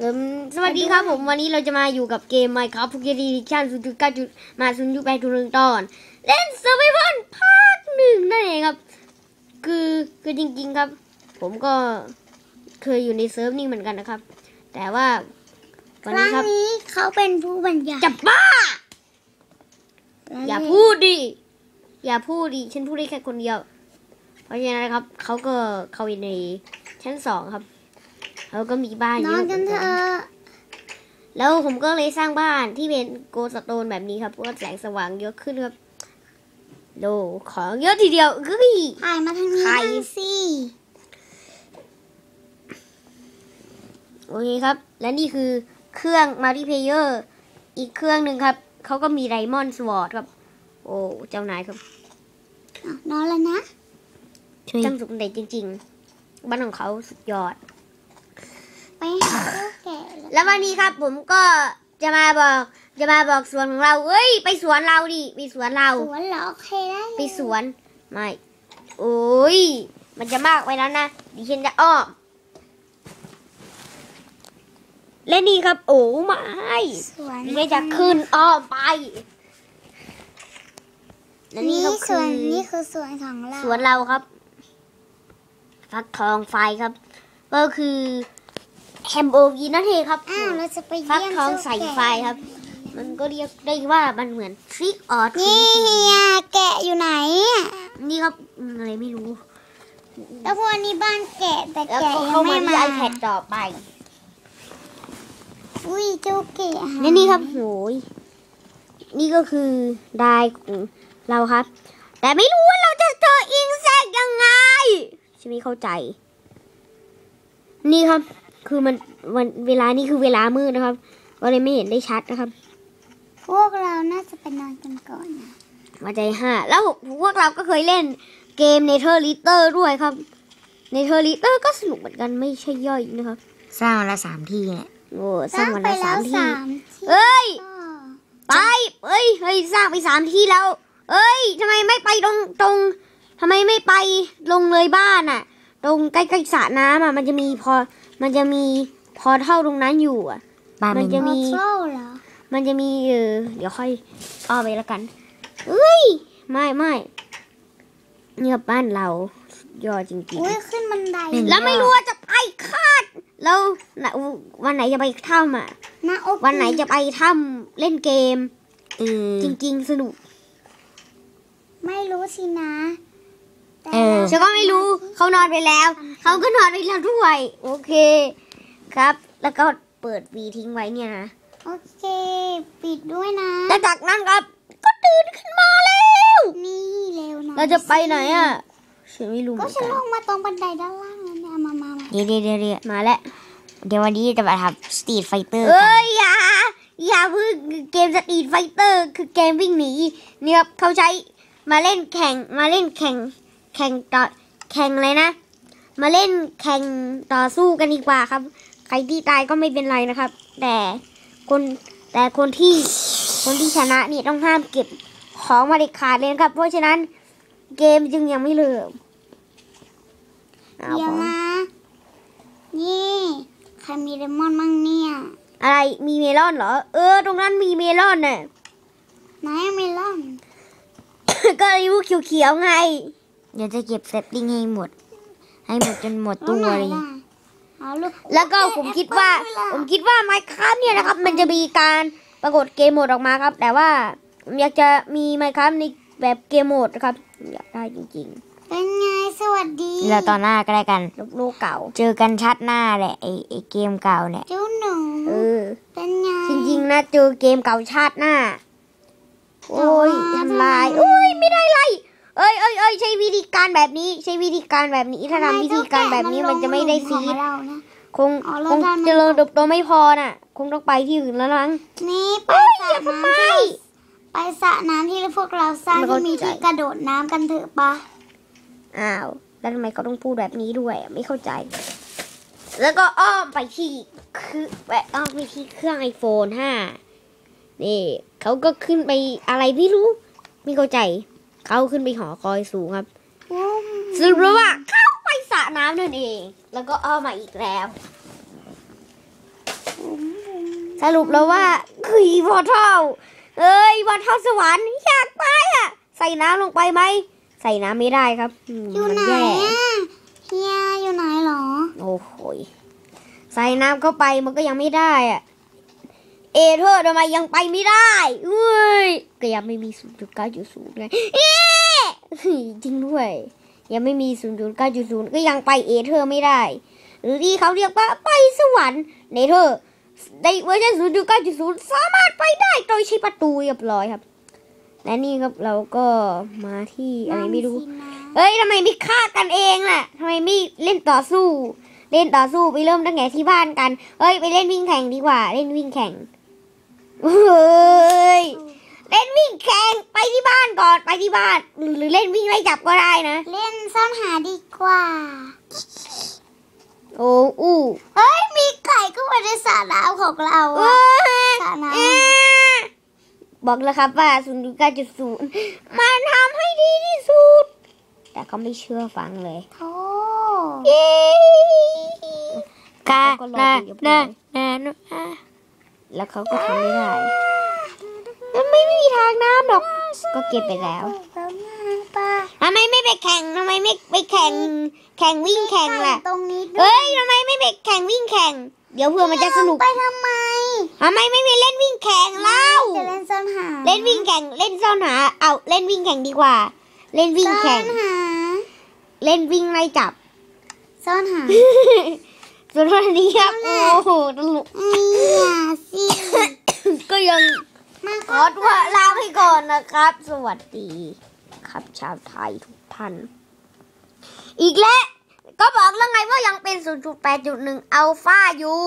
เอิ่มสวัสดีครับผมวันนี้เราจะมาอยู่กับเกม Minecraft Pocket Edition 0.9จุดมา0.8จุดหนึ่งตอน เล่น Survival ภาคหนึ่งนั่นเองครับ คือคือจริง ๆครับ ผมก็เคยอยู่ในเซิร์ฟนี่เหมือนกันนะครับ แต่ว่าควันรั้นี้งครับนี้เขาเป็นผู้บรรยายจะบ้าและอย่าพูดดิ อย่าพูดดิ ฉันพูดได้แค่คนเดียว เพราะฉะนั้นนะครับเขาก็เข้าไปในชั้นสองครับ เขาก็มีบ้านนเยอนอะกันเถอะแล้วผมก็เลยสร้างบ้านที่เป็นโกลด์สโตนแบบนี้ครับเพราะว่าแสงสว่างเยอะขึ้นครับโลของเยอะทีเดียวเฮ้ย ถ่ายมาทางนี้ใคร บ้างสิโอเคครับ และนี่คือเครื่องมัลติเพเยอร์อีกเครื่องหนึ่งครับ เขาก็มีไดมอนด์สวอร์ดครับ โอ้ เจ้านายครับอะนอนแล้วนะจังสุดเด็ดจริง ๆ บ้านของเขาสุดยอดไปหาลูก แกะแล้วแล้ววันนี้ครับผมก็จะมาบอกจะมาบอกสวนของเราเอ้ย ไปสวนเราดิไปสวนเราสวนเหรอโอเคได้เลยไปสวนไม่โอ้ยมันจะมากไปแล้วนะดิฉันจะอ้อมและนี่ครับ โอ้ไม่สวนดิฉันจะขึ้นอ้อมไปและนี่นี่ก็สคืวอนนี่คือสวนของเราสวนเราครับ ฟักทองไฟครับ ก็คือ แฮมโบกีนั่นเองครับอ้าวเราจะไปฟักเยี่ยมทองเจ้าใส่แกะไฟครับ มันก็เรียกได้ว่ามันเหมือนทริกออทนี่เฮียแกะอยู่ไหนอะนี่ครับอืมอะไรไม่รู้ แล้วพวกนี้บ้านแกะแต่แล้วแกะก็ยัเข้างมาไม่ที่มา iPad ต่อไปอุ้ยเจ้าแกะหายและนี่ครับโหยนี่ก็คือได้ของเราครับ แต่ไม่รู้ว่าเราจะเจออิงแซกยังไงฉันไม่เข้าใจ นี่ครับ คือมันวันเวลานี่คือเวลามืดนะครับ ก็เลยไม่เห็นได้ชัดนะครับ พวกเราน่าจะไปนอนกันก่อนนะมาใจห้าแล้วพวกเราก็เคยเล่นเกม Nether l i t e r ด้วยครับ Nether l i t e r ก็สนุกเหมือนกันไม่ใช่ย่อยนะครับ สร้างวันละสามที่เนี่ยโอ้สร้างวันละไปสามแล้วที่สามที่เอ้ยก็ไปเอ้ยเฮ้ยสร้างไปสามที่แล้ว เอ้ยทำไมไม่ไปตรงตรงทำไมไม่ไปลงเลยบ้านอะตรงใกล้ๆสระน้ำอะมันจะมีพอ มันจะมีพอเท่าตรงนั้นอยู่อะบ้านมันไม่จะมีมีโซ่เหรอมันจะมีเออเดี๋ยวค่อยอ้อไปแล้วกัน เอ้ยไม่ไม่เนี่ยบ้านเราสุดยอดจริงอุ้ยขึ้นบันไดๆ แล้วไม่รู้ว่าจะไปคาดแล้วน่ะวันไหนจะไปถ้ำอะหน้าอกวันไหนจะไปถ้ำเล่นเกมเออจริง ๆ สนุก ไม่รู้สินะแต่ เออฉันก็ไม่รู้เขานอนไปแล้ว เขาก็นอนไปแล้วด้วย โอเค ครับ แล้วก็เปิดวีทิ้งไว้เนี่ยนะ โอเค ปิดด้วยนะ แล้วจากนั้นครับ ก็ตื่นขึ้นมาแล้ว นี่เร็วหน่อยเราจะไปไหนอะฉันไม่รู้เหก็มือนฉันกันลงมาตรงบันไดด้านล่างแล้วเนี่ยมามามาเดี๋ยวเดี๋ยวเดี๋ยวเดี๋ยวมาแล้ว เดี๋ยววันนี้จะมาทำสตรีทไฟเตอร์เอ้กันยอย่าอย่าเพิ่งเกมสตรีทไฟเตอร์คือเกมวิ่งหนีเนี่ยครับเขาใช้มาเล่นแข่งมาเล่นแข่ง แข่งต่อแข่งอะไรนะ มาเล่นแข่งต่อสู้กันดีกว่าครับ ใครที่ตายก็ไม่เป็นไรนะครับ แต่คนแต่คนที่คนที่ชนะนี่ต้องห้ามเก็บของมาเด็ดขาดเลยนะครับ เพราะฉะนั้นเกมจึงยังไม่เริ่มเอาเดี๋ยวของนะนี่ใครมีเลมอนมั่งเนี่ย อะไรมีเมลอนเหรอ เออ ตรงนั้นมีเมลอนน่ะไหนเมลอน ก็อายุเขียวๆไง เดี๋ยวจะเก็บเซตติ้งให้หมด ให้หมดจนหมดแล้ตัววไหนเลยล่ะเอาลูกแล้วก็ผมคิดว่า ผมคิดว่าไมค์ครับเนี่ยนะครับ มันจะมีการปรากฏเกมโหมดออกมาครับ แต่ว่าผมอยากจะมีไมค์ครับในแบบเกมโหมดนะครับผมอยากได้จริงเป็นไงสวัสดีเราตอนหน้าก็ได้กันๆลบโลกเก่า เจอกันชัดหน้าแหละไอไอเกมเก่าเนี่ยเจ้าหนูเออเป็นไงจริงๆนะเจอเกมเก่าชาติหน้า โอ้ยอ๋อทำลายโอ้ยไม่ได้ไรเอ้ยเอ้ยเอ้ย ใช้วิธีการแบบนี้ ใช้วิธีการแบบนี้ ถ้าทำวิธีการแบบนี้มันจะไม่ได้ซีของดเรานะคงอ๋อแล้วคงด้านมันเจริญเติบโตไม่พอน่ะ คงต้องไปที่อื่นแล้วมั้งนี่ไปเอ้ยสอระย่าเพิ่งน้ำไปที่เราไปสระน้ำที่พวกเราสร้างไม่ที่เข้ามีใจที่กระโดดน้ำกันเถอะปะอ้าวแล้วทำไมเขาต้องพูดแบบนี้ด้วยอะไม่เข้าใจ แล้วก็อ้อมไปที่คือแวะอ้อมไปที่เครื่องไอโฟนห้านี่เขาก็ขึ้นไปอะไรไม่รู้ ไม่เข้าใจ เขาขึ้นไปหอคอยสูงครับอืมสรุปว่าเข้าไปสระน้ำนั่นเอง แล้วก็อ้อมมาอีกแล้ว สรุปแล้วว่าคือพอเท่าเอ้ยพอเท่าสวรรค์อยากไปอะ ใส่น้ำลงไปไหม ใส่น้ำไม่ได้ครับมอยู่มัไหนแย่อะเฮียอยู่ไหนเหรอ โอ้โหยใส่น้ำเข้าไปมันก็ยังไม่ได้อะ เอเธอร์ทำไมยังไปไม่ได้เอ้ยก็ยังไม่มีศูนย์จุดเก้าจุดศูนย์ไงเอ๊ะเฮ้ยจริงด้วย ยังไม่มีศูนย์จุดเก้าจุดศูนย์ก็ยังไปเอเธอร์ไม่ได้ หรือที่เขาเรียกว่าไปสวรรค์เนเธอร์ในเวอร์ชันศูนย์จุดเก้าจุดศูนย์สามารถไปได้โดยใช้ประตูเรียบร้อยครับ และนี่ครับเราก็มาที่อะไรไม่รู้นั่นสินะเอ้ยทำไมไม่ฆ่ากันเองล่ะทำไมไม่เล่นต่อสู้ เล่นต่อสู้ไปเริ่มตั้งแต่ที่บ้านกัน เอ้ยไปเล่นวิ่งแข่งดีกว่า เล่นวิ่งแข่ง เฮ้ยเล่นวิ่งแข่งไปที่บ้านก่อนไปที่บ้าน หรือเล่นวิ่งไล่จับก็ได้นะ เล่นซ่อนหาดีกว่า โอ้อู้เฮ้ย มีไก่ก็มาในสระน้ำของเราเอ้อะยสระน้เอ๊ะบอกแล้วครับว่าศูนย์การจุดศูนย์มันทำให้ดีที่สุด แต่เขาไม่เชื่อฟังเลยำโธ่เย้กาเขาก็รอนาจนเรียบร้นาอยนานาอะ แล้วเขาก็ทำไม่ได้มันไม่มีทางน้ำหรอก ก็เก็บไปแล้วแล้วนางปลาทำไมไม่ไปแข่งทำไมไม่ไปแข่ง แข่งวิ่งแข่งล่ะไก่ตรงนี้ด้วเฮ้ยยทำไมไม่ไปแข่งวิ่งแข่ง เดี๋ยวเพื่อมันจะสนุกไปทำไมทำไมไม่ไปเล่นวิ่งแข่งเล่าจะเล่นซ่อนหา เล่นวิ่งแข่ง เล่นซ่อนหา เอาเล่นวิ่งแข่งดีกว่า เล่นวิ่งแข่งซ่อนหาเล่นวิ่งไล่จับ ซ่อนหา ส่วนวันนี้ครับโอ้โหตลกไอ้ยาสิก็ยังมาขอตัวลาไปก่อนนะครับ สวัสดี ครับชาวไทยทุกท่าน อีกแล้ว ก็บอกแล้วไงว่ายังเป็น 0.8.1อัลฟาอยู่